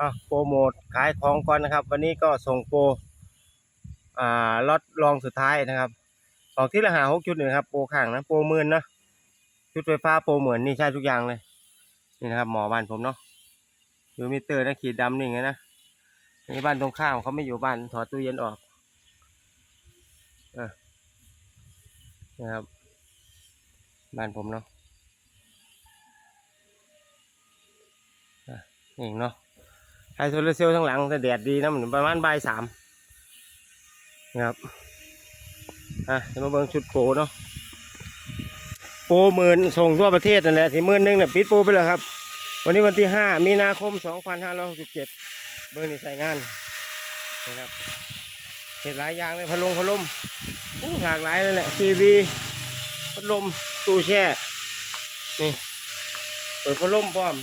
อะโปรโมทขายของก่อนนะครับ วันนี้ก็ส่งโปรอ่าล็อตรองสุดท้ายนะครับออกที่ละหาหกจุดหนึ่งครับโปรข้างนะโปรหมื่นนะชุดไฟฟ้าโปรเหมือนนี่ใช่ทุกอย่างเลย นี่นะครับหมอบ้านผมเนาะดูมิเตอร์นะขีดดำนี่ไงนะนี่บ้านตรงข้ามเขาไม่อยู่บ้านถอดตู้เย็นออกอนะครับ บ้านผมเนาะอะนี่เนาะ ไฮโซลาร์เซลล์ทั้งหลังแต่แดดดีนะมันประมาณบ่ายสามนะครับอะจะมาเบิ่งชุดโปเนาะโปหมื่นส่งทั่วประเทศนั่นแหละที่หมื่นหนึงเนี่ยปิดโปไปเลยครับ วันนี้วันที่ห้ามีนาคมสองพันห้าร้อยหกสิบเจ็ดเบอร์นี่ใส่งานนะครับเห็นหลายอย่างเลยพัดลมพัดลมโอ้หลากหลายเลยแหละทีวีพัดลมตู้แช่นี่เปิดพัดลมพร้อม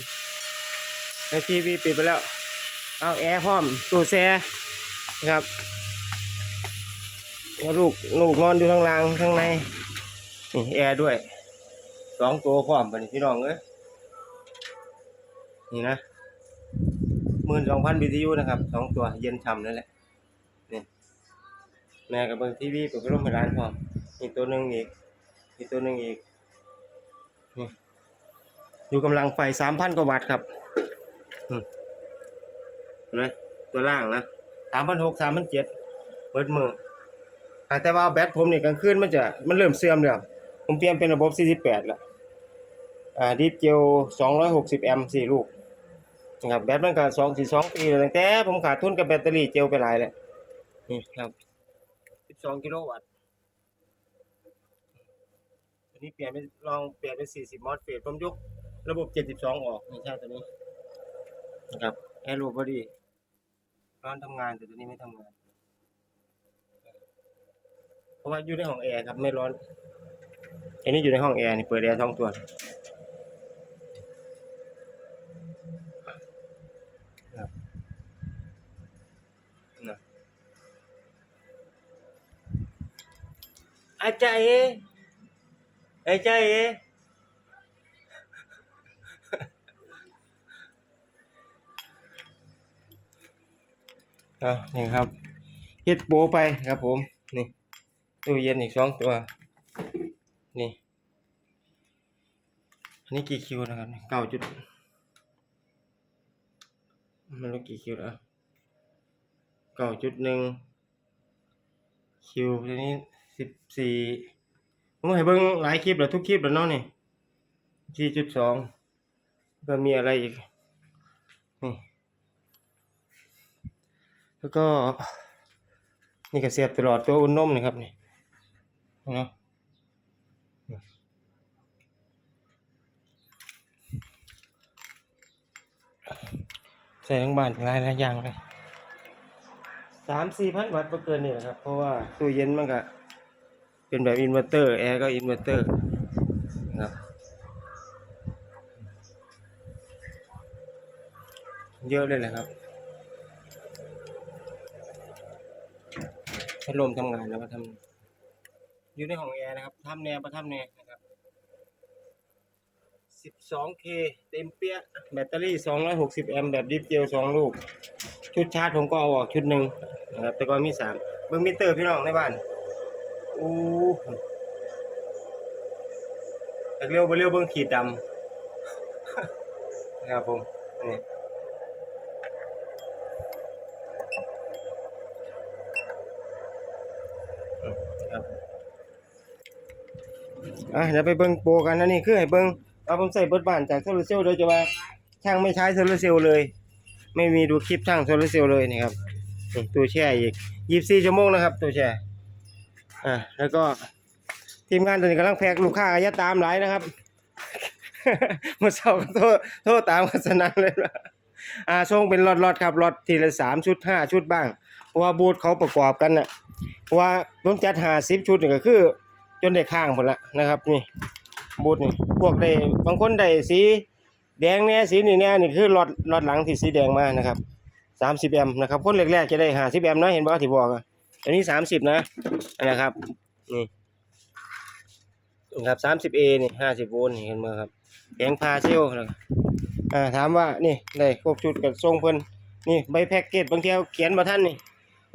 ในทีวีปิดไปแล้ว เอาแอร์พร้อมตู้แช่ครับลูกลูกนอนอยู่ข้างล่างข้างในนี่แอร์ด้วยสองตัวพร้อมไปนี่พี่น้องเอ้ยนี่นะหมื่นสองพันบีทียูนะครับสองตัวเย็นฉ่ำนั่นแหละนี่แม่กับเบิ้งทีวีเปิดพัดลมให้ร้านพร้อมอีกตัวหนึ่งอีกอีกตัวหนึ่งอีกนี่อยู่กำลังไฟสามพันกว่าวัตต์ครับ นไหมตัวล่างนะสามพันหกสามพันเจ็ดเปิดมืออ่าแต่ว่าแบตผมนี่กลางคืนมันจะมันเริ่มเสื่อมแล้วผมเปลี่ยนเป็นระบบ48แล้วอ่าดิฟเจล260แอมป์สี่ลูกนะครับแบตมันก็2 4 2ปีแล้วตั้งแต่ผมขาดทุนกับแบตเตอรี่เจลไปหลายแล้วนี่ครับ12กิโลวัตต์อันนี้เปลี่ยนเป็นลองเปลี่ยนเป็น40มอสเฟตผมยกระบบ 72 ออกนี่ใช่ตัวนี้นะครับแอร์โรบอดี้ ร้อนทำงานแต่ตัวนี้ไม่ทำงาน เพราะว่าอยู่ในห้องแอร์ครับไม่ร้อน อันนี้อยู่ในห้องแอร์นี่เปิดแอร์ท้องตัวครับนะอาจารย์เอ๋อาจารย์เอ๋ อะนี่ครับเฮ็ดโปไปครับผม นี่ตู้เย็นอีกสองตัว นี่อันนี้กี่คิวนะครับเก้าจุดมันรู้กี่คิวแล้วเก้าจุดหนึ่งคิวทีนี้สิบสี่ผมให้เบิ่งหลายคลิปแล้วทุกคลิปแล้วเนาะนี่สี่จุดสองก็มีอะไรอีก แล้วก็ นี่ก็เสียบตลอดตัวอุ่นนมนะครับนี่เนาะใส่ทั้งบ้านหลายหลายอย่างเลยสามสี่พันวัตต์ก็เกินนี่แหละครับ เพราะว่าตู้เย็นมันก็เป็นแบบอินเวอร์เตอร์ แอร์ก็อินเวอร์เตอร์นะครับเยอะเลยแหละครับ พัดลมทำงานแล้วก็ทำอยู่ในห้องแอร์นะครับทำแนวประทำแนวนะครับ 12K เต็มเปี้ยแบตเตอรี่ 260 แอมป์แบบดิฟเจล2ลูก ชุดชาร์จผมก็เอาออกชุดหนึ่งนะครับแต่ก็มีสามเบิ้งมิเตอร์พี่น้องในบ้านอู้เร็วไปเร็วเบิ้งขีดดำนะครับผมนี่ ครับ อะเดี๋ยวไปเบิ่งโปรกันนะนี่คือให้เบิ่งว่าผมใส่เบิร์ดบ้านจากโซลาเซลล์โดยจะว่าช่างไม่ใช้โซลาเซลล์เลย ไม่มีดูคลิปช่างโซลาเซลล์เลยนี่ครับนี่ตัวแช่อีกยี่สิบสี่ชั่วโมงนะครับ ตัวแช่อะแล้วก็ทีมงานตัวนี้กำลังแพกลูกค้าอายะตามหลายนะครับเมื่อเช้าโทษโทษตามกันสนั่นเลยนะอ่าส่งเป็นล็อตๆครับล็อตทีละสามชุดห้าชุดบ้างเพราะว่าบูธเขาประกอบกันน่ะ เพราะว่าผมจัดหาสิบชุดนี่ก็คือ จนได้ข้างหมดละนะครับ นี่บูธนี่พวกได้บางคนได้สีแดงแน่สีนี่แน่นี่คือหลอดหลอดหลังที่สีแดงมานะครับสามสิบแอมนะครับคนแรกๆจะได้หาสิบแอมนะเห็นบ่ที่บอกอะอันนี้สามสิบนะนะครับนี่นะครับสามสิบเอนี่ห้าสิบโวลต์นี่เห็นไหมครับแผงพาเซลนะอ่าถามว่านี่ได้ครบชุดกับทรงเพิ่นนี่ใบแพ็กเกจบางทีเขียนมาท่านนี่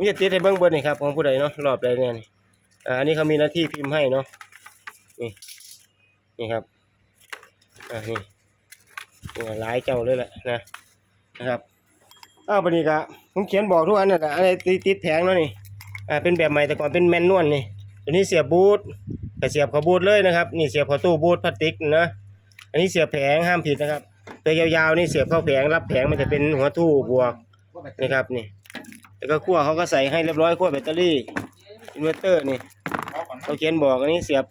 มีจะติดให้เบิ้งเบิดนี่ครับของผู้ใดเนาะรอบใดเนี่ยนี่อ่าอันนี้เขามีหน้าที่พิมพ์ให้เนาะนี่นี่ครับอ่านี่นี่หลายเจ้าเลยแหละนะนะครับอ้าวปนี้ก็ผมเขียนบอกทุกอันนั่นแหละอะไรติดติดแผงเนาะนี่อ่าเป็นแบบใหม่แต่ก่อนเป็นแมนนวลนี่ตัวนี้เสียบบูทก็เสียบข้าบูทเลยนะครับนี่เสียบข้าตู้บูทพลาสติกนะอันนี้เสียบแผงห้ามผิดนะครับตัวยาวๆนี่เสียบเข้าแผงรับแผงมันจะเป็นหัวทู่บวกนี่ครับนี่ แล้วก็ขั้วเขาก็ใส่ให้เรียบร้อยขั้วแบตเตอรี่อินเวอร์เตอร์นี่เขาเขียนบอกอันนี้เสียบ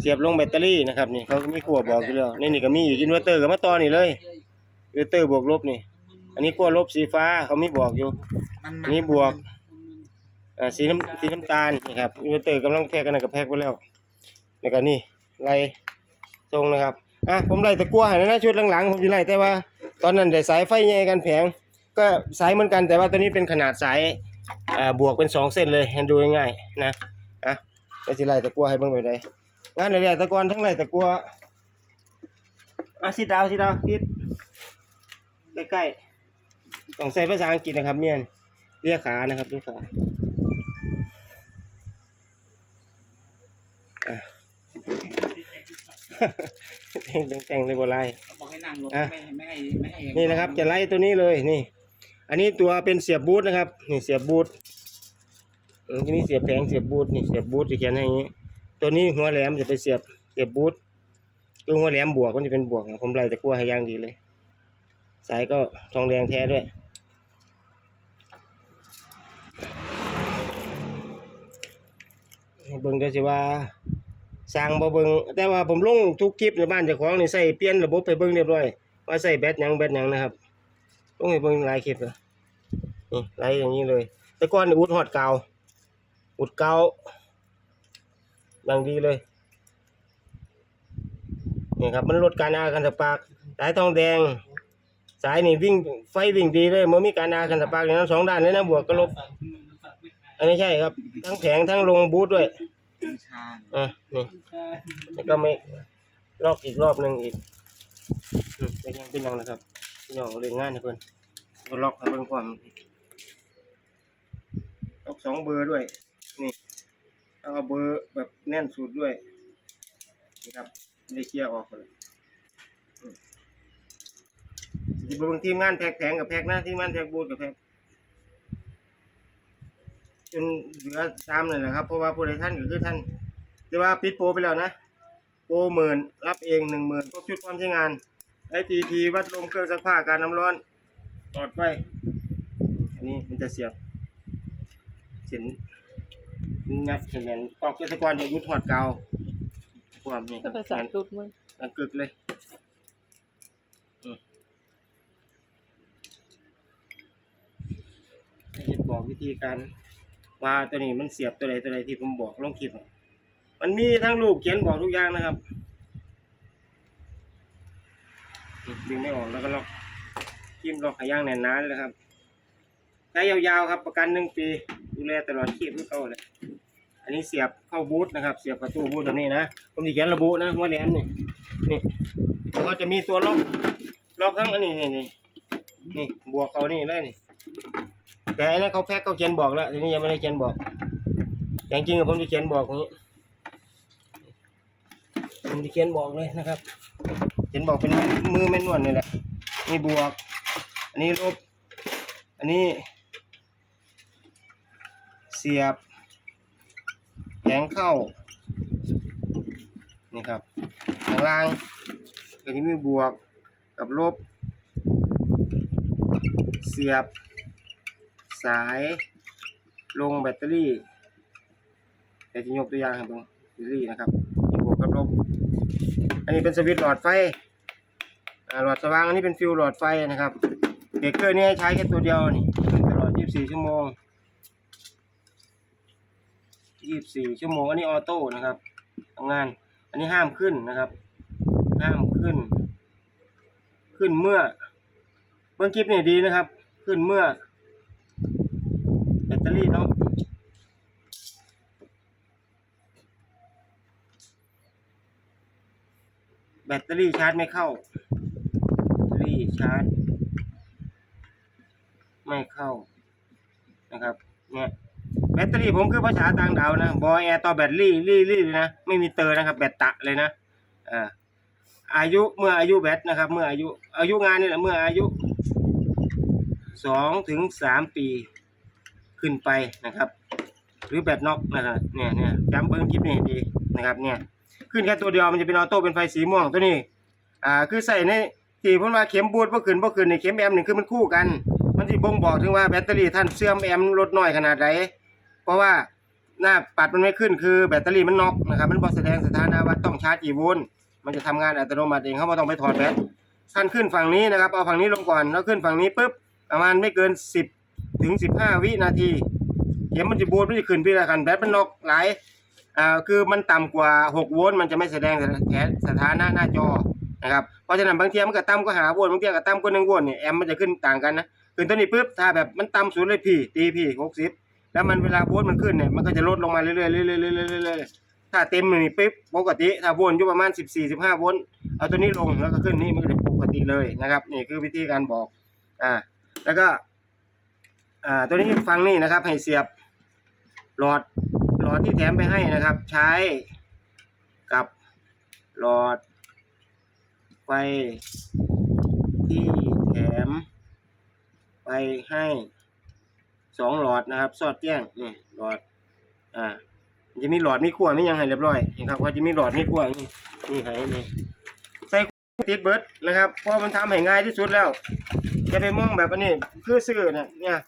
เสียบลงแบตเตอรี่นะครับนี่เขาก็มีขั้วบอกอยู่แล้วนี่นี่ก็มีอีกอินเวอร์เตอร์ก็มาต่อนี่เลยอินเวอร์เตอร์บวกลบนี่ อันนี้ขั้วลบสีฟ้าเขามีบอกอยู่อันนี้บวกอ่าสีน้ำสีน้ำตาลนี่ครับอินเวอร์เตอร์กำลังแพ็กกันนะกับแพ็กไปแล้วแล้วก็นี่ไล่ตรงนะครับอะผมไล่ตะกั่วให้นะชุดหลังๆผมจะไล่แต่ว่า ตอนนั้นได้สายไฟใหญ่กันแผง ก็สายเหมือนกันแต่ว่าตัวนี้เป็นขนาดสายบวกเป็นสองเส้นเลยให้ดูง่ายๆนะอะก็จะไลตะกัวให้เบิ่งไปได้งานอะไรตะกอนทั้งไล่ตะกัวอะสิดาวสิดาวคิดใกล้ๆต้องใส่ภาษาอังกฤษนะครับเมียนเรียกขานะครับเรียกขาอะแต่งเลยบ่ไล่บอกให้นั่งลงอะไม่ให้ไม่ให้ไม่ให้นี่นะครับจะไล่ตัวนี้เลยนี่ อันนี้ตัวเป็นเสียบบูทนะครับนี่เสียบบูทที่นี่เสียบแผงเสียบบูทนี่เสียบบูทจะเขียนให้อย่างนี้ ตัวนี้หัวแหลมจะไปเสียบเสียบบูทตัวหัวแหลมบวกมันจะเป็นบวกนะผมไล่ตะกั่วให้ย่างดีเลย สายก็ทองแดงแท้ด้วย เบิ่งเดี๋ยวสิว่าสร้างบ่เบิ่งแต่ว่าผมลงทุกคลิปในบ้านเจ้าของนี่ใส่เปลี่ยนระบบไปเบิ่งเรียบร้อยว่าใส่แบตยังแบตยังนะครับ ต้องให้เบิ่งหลายคลิปเลยนี่ไล่อย่างนี้เลย แต่ก่อนอุดหอดกาอุดเกาอย่างดีเลยนี่ครับมันลดการอากันสปากสายทองแดง สายนี่วิ่งไฟวิ่งดีเลยมันมีการอากันสปากอย่างนั้นสองด้านเลยนะบวกกับลบ อันนี้ใช่ครับ ทั้งแผงทั้งลงบูทด้วยอะนี่แล้วก็ไม่ลอกอีกรอบหนึ่งอีกเป็นยังเป็นยังนะครับ พี่น้องเรียนงานให้เพิ่นล็อกให้เพิ่นความล็อกสองเบอร์ด้วย นี่แล้วเอาเบอร์แบบแน่นสุดด้วยนี่ครับได้เคลียร์ออกเลยอืมสิเบิ่งทีมงานแพ็กแผงกับแพ็กนะทีมงานแพ็กบูทกับแพ็กจนเหลือตามเลยนะครับ เพราะว่าผู้ใดท่านก็คือท่านแต่ว่าปิดโปรไปแล้วนะ โปรหมื่นรับเองหนึ่งหมื่นครบชุดความใช้งาน ไอทีทีวัดลมเครื่องซักผ้าการน้ำร้อนตอดไฟอันนี้มันจะเสียบเสียนงัดเสียนตอกเกษตรกรจะยุดถอดกาวความนี่ก็ภาษาตุดมึงอันกึกเลยอืมจะบอกวิธีการว่าตัวนี้มันเสียบตัวไหนตัวไหนที่ผมบอกลงคลิปอะมันมีทั้งรูปเขียนบอกทุกอย่างนะครับนี่ ดึงไม่ออกแล้วก็ล็อกจิ้มล็อกให้ย่างแน่นนาเลยครับใช้ยาวๆครับประกันหนึ่งปีดูแลตลอดชีพทุกเต้าเลยอันนี้เสียบเข้าบูธนะครับ เสียบประตูบูธตัวนี้นะผมจะเขียนระบุนะว่าแหลมนี่นี่แล้วก็จะมีตัวล็อกล็อกทั้งอันนี้นี่นี่นี่บวกเขานี่เลยนี่แต่อันนั้นเขาแพ็คเขาเขียนบอกแล้วทีนี้ยังไม่ได้เขียนบอกแต่จริงๆผมจะเขียนบอกอย่างนี้ ผมจะเขียนบอกเลยนะครับ เขียนบอกเป็นมือแม่นวลนี่แหละนี่บวก อันนี้ลบ อันนี้ เสียบแผงเข้า นี่ครับข้างล่างก็จะมีบวกกับลบ เสียบ สายลงแบตเตอรี่เดี๋ยวจะยกตัวอย่างให้เบิ่งแบตเตอรี่นะครับ ลบอันนี้เป็นสวิตช์หลอดไฟหลอดสว่างอันนี้เป็นฟิวหลอดไฟนะครับเบรกเกอร์นี่ใช้แค่ตัวเดียวนี่ตลอด 24 ชั่วโมง 24 ชั่วโมง อันนี้ออโต้นะครับทำงาน อันนี้ห้ามขึ้นนะครับ ห้ามขึ้น ขึ้นเมื่อ เบื้องคลิปนี่ดีนะครับ ขึ้นเมื่อ แบตเตอรี่เนาะ แบตเตอรี่ชาร์จไม่เข้าแบตเตอรี่ชาร์จ ไม่เข้านะครับเนี่ยแบตเตอรี่ผมคือภาษาต่างดาวนะบอยแอร์ต่อแบตลี่ลี่ลี่เลยนะไม่มีเตอร์นะครับ แบตตะเลยนะอ่าอายุเมื่ออายุแบตนะครับ เมื่ออายุอายุงานนี่แหละเมื่ออายุสองถึงสามปีขึ้นไปนะครับ หรือแบตน็อกนะครับเนี่ยเนี่ยจำเบิ้งคลิปนี้ดีนะครับเนี่ย ขึ้นแค่ตัวเดียวมันจะเป็นออโต้เป็นไฟสีม่วงตัวนี้ อ่าคือใส่ในที่เพิ่นว่าเข็มบูดบ่ขึ้นบ่ขึ้นในเข็มแอมนี่คือมันคู่กัน มันสิบ่งบอกถึงว่าแบตเตอรี่ท่านเสื่อมแอมลดน้อยขนาดใดเพราะว่าหน้าปัดมันไม่ขึ้นคือแบตเตอรี่มันน็อกนะครับมันบ่แสดงสถานะว่าต้องชาร์จกี่โวลต์มันจะทำงานอัตโนมัติเองเขาบ่ต้องไปถอดแบตท่านขึ้นฝั่งนี้นะครับเอาฝั่งนี้ลงก่อนแล้วขึ้นฝั่งนี้ปุ๊บประมาณไม่เกิน 10 ถึง 15 วินาทีเข็มมันจะบูดมันจะขึ้นพี่ละกันแบตมันน็อกหลาย อ่าคือมันต่ำกว่า 6 โวลต์มันจะไม่แสดงแสสถานะหน้าจอนะครับเพราะฉะนั้นบางทีมันก็ต่ำกว่าหาโวลต์บางทีก็ต่ำกว่า1โวลต์เนี่ยแอมป์มันจะขึ้นต่างกันนะขึ้นตัวนี้ปุ๊บถ้าแบบมันต่ำสุดเลยพี่ตีพี่60แล้วมันเวลาโวลต์มันขึ้นเนี่ยมันก็จะลดลงมาเรื่อยๆเรื่อยๆเรื่อยๆเรื่อยๆถ้าเต็มนี่ปุ๊บปกติถ้าโวลต์อยู่ประมาณ 14 15 โวลต์เอาตัวนี้ลงแล้วก็ขึ้นนี่มันก็จะปกติเลยนะครับนี่คือวิธีการบอกอ่าแล้วก็อ่าตัวนี้ฟังนี่นะครับให้เสียบหลอด หลอดที่แถมไปให้นะครับ ใช้กับหลอดไฟที่แถมไปให้สองหลอดนะครับ สอดแจ้งนี่หลอด อ่าจะมีหลอดมีขั้วมีหยังให้เรียบร้อยนี่ครับก็จะมีหลอดมีขั้วนี่นี่ให้นี่ใส่ติดเบิร์ดนะครับเพราะมันทำให้ง่ายที่สุดแล้ว จะไปมองแบบอันนี้คือซื้อเนี่ยเนี่ย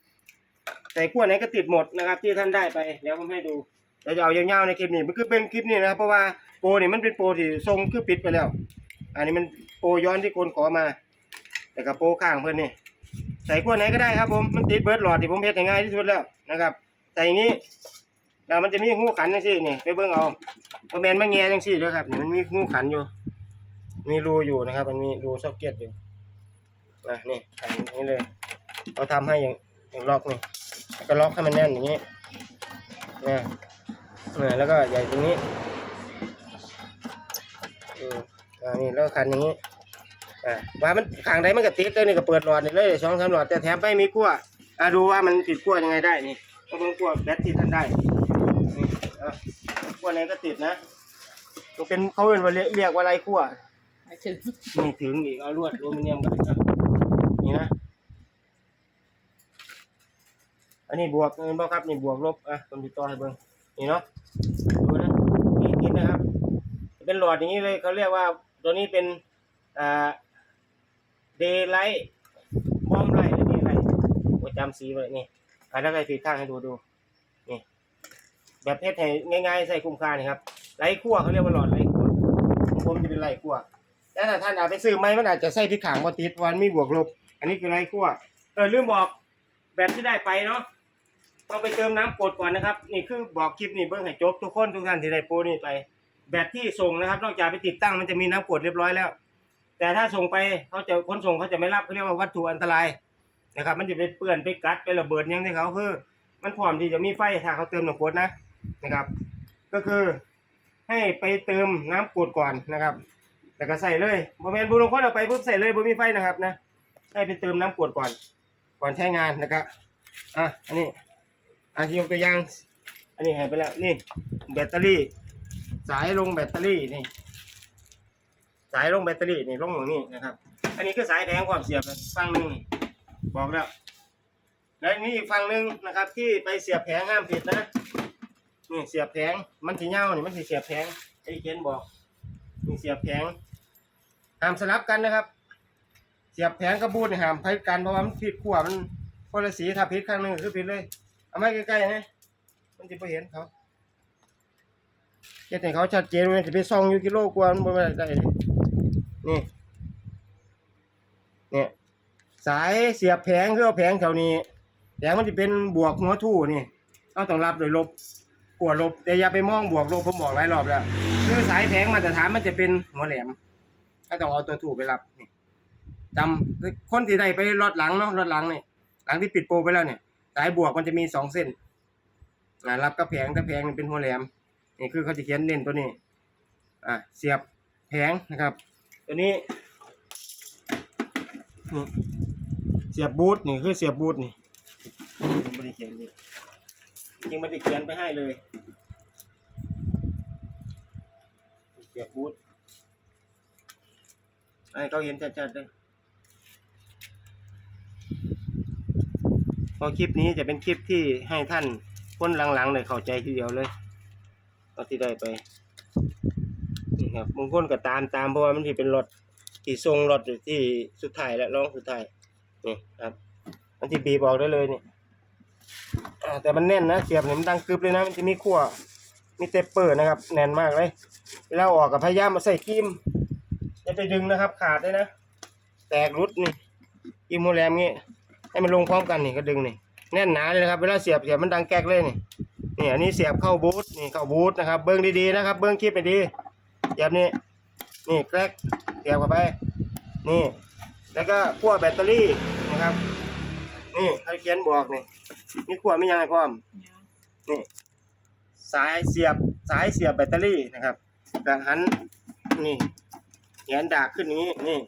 ใส่ขั้วไหนก็ติดหมดนะครับ ที่ท่านได้ไปเดี๋ยวผมให้ดู เราจะเอายาวๆในคลิปนี้มันคือเป็นคลิปนี้นะครับเพราะว่าโปรนี่มันเป็นโปรที่ทรงคือปิดไปแล้ว อันนี้มันโปรย้อนที่คนขอมา แต่กับโปรข้างเพื่อนนี่ใส่ขั้วไหนก็ได้ครับผมมันติดเบิร์ดหลอดที่ผมเฮ็ดให้ง่ายที่สุดแล้วนะครับใส่อย่างนี้แล้วมันจะมีหูขันจังซี่นี่ไปเบิ่งเอาบ่แมนมาแง่จังซี่เด้อครับนี่มันมีหูขันอยู่ มีรูอยู่นะครับ มันมีรูซ็อกเก็ตอยู่นะนี่ขันอย่างนี้เลยเราทำให้อย่างอย่างล็อกนี่ก็ล็อกให้มันแน่นอย่างนี้นะ เนี่ยแล้วก็ใหญ่ตรงนี้อืมอ่านี่แล้วก็คันอย่างนี้อ่าว่ามันข้างใดมันก็ติดเลยนี่ก็เปิดหลอดนี่เลยสองสามหลอดแต่แถมไปมีขั้วอ่าดูว่ามันติดขั้วยังไงได้นี่ก็เบิ่งขั้วแบตที่ท่านได้นี่อะขั้วไหนก็ติดนะมันเป็นเขาเรียกว่าเรียกเรียกว่าอะไรขั้ว หมายถึงนี่ถึงอีกเอาลวดอลูมิเนียมกันนะนี่นะ อันนี้บวกเงินบ่ครับนี่บวกลบอะผมติดต่อให้เบิ่งนี่เนาะดูนะนี่นิดนะครับ เป็น หลอดอย่างนี้เลยเขาเรียกว่าตัวนี้เป็นอ่าเดย์ไลท์บอมไลท์หรือเดย์ไลท์ผมจำสีไว้นี่อะแล้วก็สีข้างให้ดูดูนี่แบบเพชรให้ง่าย ๆ ใส่คุ้มค่านี่ครับไลท์ขั้วเขาเรียกว่าหลอดไลท์ขั้วของผมจะเป็นไลท์ขั้วแต่ถ้าท่านอาจไปซื้อไหมมันอาจจะใส่ที่ขางบ่ติดวันมีบวกลบ อันนี้คือไรขั้วเออลืมบอกแบบที่ได้ไปเนาะต้องไปเติมน้ำกรดก่อนนะครับ นี่คือบอกคลิปนี่เบิ่งให้จบทุกคนทุกท่านที่ได้โปรนี่ไป แบบที่ส่งนะครับ นอกจากไปติดตั้งมันจะมีน้ำกรดเรียบร้อยแล้ว แต่ถ้าส่งไปเขาจะคนส่งเขาจะไม่รับเขาเรียกว่าวัตถุอันตรายนะครับ มันจะไปเปื้อนไปกัดไประเบิดยังที่เขาคือ มันพร้อมที่จะมีไฟถ้าเขาเติมน้ำกรดนะนะครับ ก็คือให้ไปเติมน้ำกรดก่อนนะครับแล้วก็ใส่เลยบ่แม่นบุรุษคนเอาไปปุ๊บใส่เลยบ่มีไฟนะครับนะให้ไปเติมน้ำกรดก่อน ก่อนใช้งานนะครับอะอันนี้อะยกตัวอย่างอันนี้ให้ไปแล้วนี่แบตเตอรี่ สายลงแบตเตอรี่นี่ สายลงแบตเตอรี่นี่ลงอย่างนี้นะครับ อันนี้คือสายแผงความเสียบฝั่งหนึ่งบอกแล้วแล้วอันนี้อีกฝั่งหนึ่งนะครับ ที่ไปเสียบแผงห้ามผิดนะนี่เสียบแผงมันสีเงานี่มันสีเสียบแผงไอ้เขียนบอกมีเสียบแผงห้ามสลับกันนะครับ เสียบแผงกับบูทนี่ห้ามพิดกันเพราะว่ามันผิดขั้วมันคนละสีถ้าผิดข้างหนึ่งก็คือผิดเลย เอามาใกล้ๆนะมันจะไปเห็นเขา เฮ็ดให้เขาชัดเจนเลยจะไปซ่องอยู่กิโลกว่ามันบ่ได้เลยนี่เนี่ยสายเสียบแผงคือเอาแผงแถวนี้แผงมันจะเป็นบวกหัวทู่นี่เราต้องรับโดยลบกวดลบแต่อย่าไปมองบวกลบผมบอกหลายรอบแล้วคือสายแผงมาตรฐานมันจะเป็นหัวแหลมถ้าต้องเอาตัวถูกไปรับนี่จำคนที่ได้ไปรถหลังเนาะรถหลังนี่หลังที่ปิดโปรไปแล้วเนี่ยสายบวกมันจะมีสองเส้นรับกับแผงถ้าแผงเป็นหัวแหลม นี่คือเขาจะเขียนเน้นตัวนี้ อ่าเสียบแผงนะครับ ตัวนี้นี่เสียบบูทนี่คือเสียบบูทนี่ไม่ได้เขียนดิจริงไม่ได้เขียนไปให้เลยเกียบบูธให้เขาเห็นชัดๆเลยพอคลิปนี้จะเป็นคลิปที่ให้ท่านคนหลังๆเลยเข้าใจทีเดียวเลย เอาที่ได้ไปนี่ครับบางคนก็ตามตามเพราะว่ามันที่เป็นรถที่ทรงรถที่สุดท้ายและร้องสุดท้ายนี่ครับ มันที่บีบออกได้เลยนี่แต่มันแน่นนะเสียบเนี่ยมันดังกึบเลยนะมันจะมีขั้วมีเตปเปอร์นะครับ แน่นมากเลยเวลาออกกับพยายามมาใส่กิมอย่าไปดึงนะครับ ขาดเลยนะ แตกรุดนี่กิมโมแรมงี้ให้มันลงพร้อมกันนี่ก็ดึงนี่แน่นหนาเลยนะครับ เวลาเสียบเสียบมันดังแก๊กเลยนี่ นี่อันนี้เสียบเข้าบูทนี่เข้าบูทนะครับ เบิ้งดีๆนะครับ เบิ้งคลิปไปดีเสียบนี่นี่แก๊กเสียบเข้าไป นี่ แล้วก็ขั้วแบตเตอรี่นะครับ นี่เขาเขียนบอกนี่มีขวไม่ยังไงพร้อมนี่สายเสียบสายเสียบแบตเตอรี่นะครับกระหันนี่แหงนดากขึ้นอย่างนี้นี่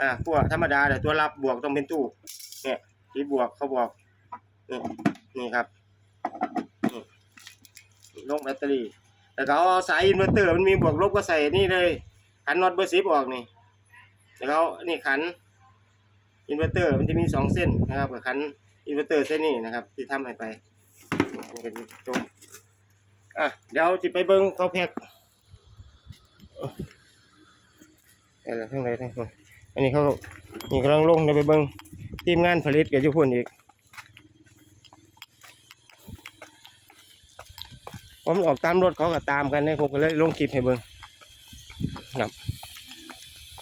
อ่าพวธรรมดาแต่ตัวรับบวกต้องเป็นตู้เนี่ยที่บวกเขาบอกนี่นี่ครับ ลงแบตเตอรี่ แต่เขาเอาสายอินเวอร์เตอร์มันมีบวกลบก็ใส่นี่เลยขันน็อตเบอร์สิบออกนี่แล้วเขานี่ขันอินเวอร์เตอร์มันจะมีสองเส้นนะครับกับขันอินเวอร์เตอร์เส้นนี้นะครับ ที่ทำให้ไปมันก็จะตรงอะเดี๋ยวจะไปเบิ้งเขาแพ็กอะไรทั้งไรทั้งคนอันนี้เขานี่กำลังลงเดี๋ยวไปเบิ้งทีมงานผลิตกับยุพุ่นอีก ผมออกตามรถเขาก็ตามกันเนี่ยผมก็เลยลงคลิปให้เบิ้งครับ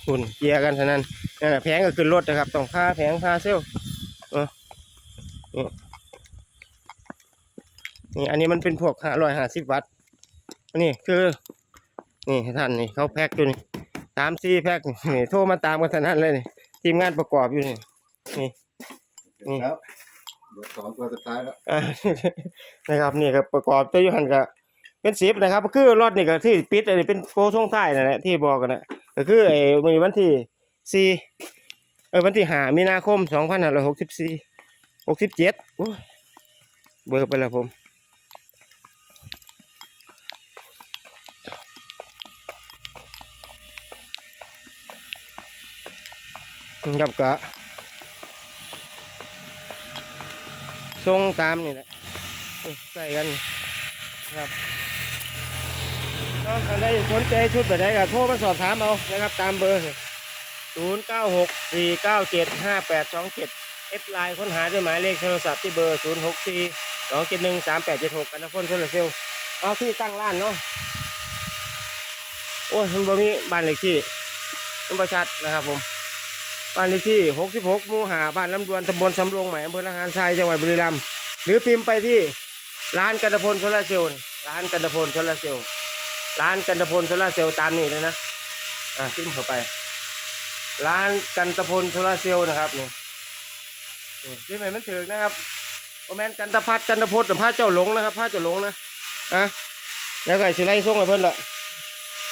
คุณเกียร์กันเท่านั้นนั่นแหละแพงก็ขึ้นรถนะครับต้องค่าแพงค่าเซลลนี่อันนี้มันเป็นพวกห้าร้อยห้าสิบวัตต์อันนี้คือ นี่ให้ท่านนี่เขาแพ็คอยู่นี่ตามซีแพ็คนี่โทรมาตามกันเท่านั้นเลยนี่ทีมงานประกอบอยู่นี่นี่แล้วเดี๋ยวสองตัวสุดท้ายแล้วอ่านะครับนี่ก็ประกอบตัวอยูหันก็ เป็นสิบนะครับ คือรถนี่ก็ที่ปิดอันนี้เป็นโกช่องท้ายนั่นแหละที่บอกกันนะก็คือไอ้มีวันที่สี่เออวันที่ห้ามีนาคมสองพันห้าร้อยหกสิบสี่หกสิบเจ็ดเบอร์ไปแล้วผมครับก็ทรงตามนี่แหละใส่กันครับ ก็ใครได้สนใจชุดแบบไหนก็โทรมาสอบถามเอานะครับตามเบอร์ศูนย์เก้าหกสี่เก้าเจ็ดห้าแปดสองเจ็ดเอฟไลน์ค้นหาด้วยหมายเลขโทรศัพท์ที่เบอร์ศูนย์หกสี่สองเจ็ดหนึ่งสามแปดเจ็ดหกกันนะพ่นโซลาร์เซลล์เอาที่ตั้งร้านเนาะโอ้ยมันบ่มีบ้านเลขที่มันประชัดนะครับผมบ้านเลขที่ 66หมู่หาบ้านลำดวนตำบลสำโรงใหม่อำเภอละหารทรายจังหวัดบุรีรัมย์หรือพิมพ์ไปที่ร้านกันตพลโซลาร์เซลล์ร้านกันตพลโซลาร์เซลล์ ร้านกันตพลโซลาเซลล์ตามนี่เลยนะ อ่าพิมเข้าไป ร้านกันตพลโซลาเซลล์นะครับนี่นี่พิมพ์ให้มันถึงนะครับโอแมนกันตพัดกันตพลแต่ผ้าเจ้าหลงนะครับผ้าเจ้าหลงนะอะแล้วก็สิไล่ส่งให้เพิ่นละ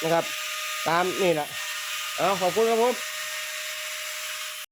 นะครับ ตามนี่แหละเอาขอบคุณครับผม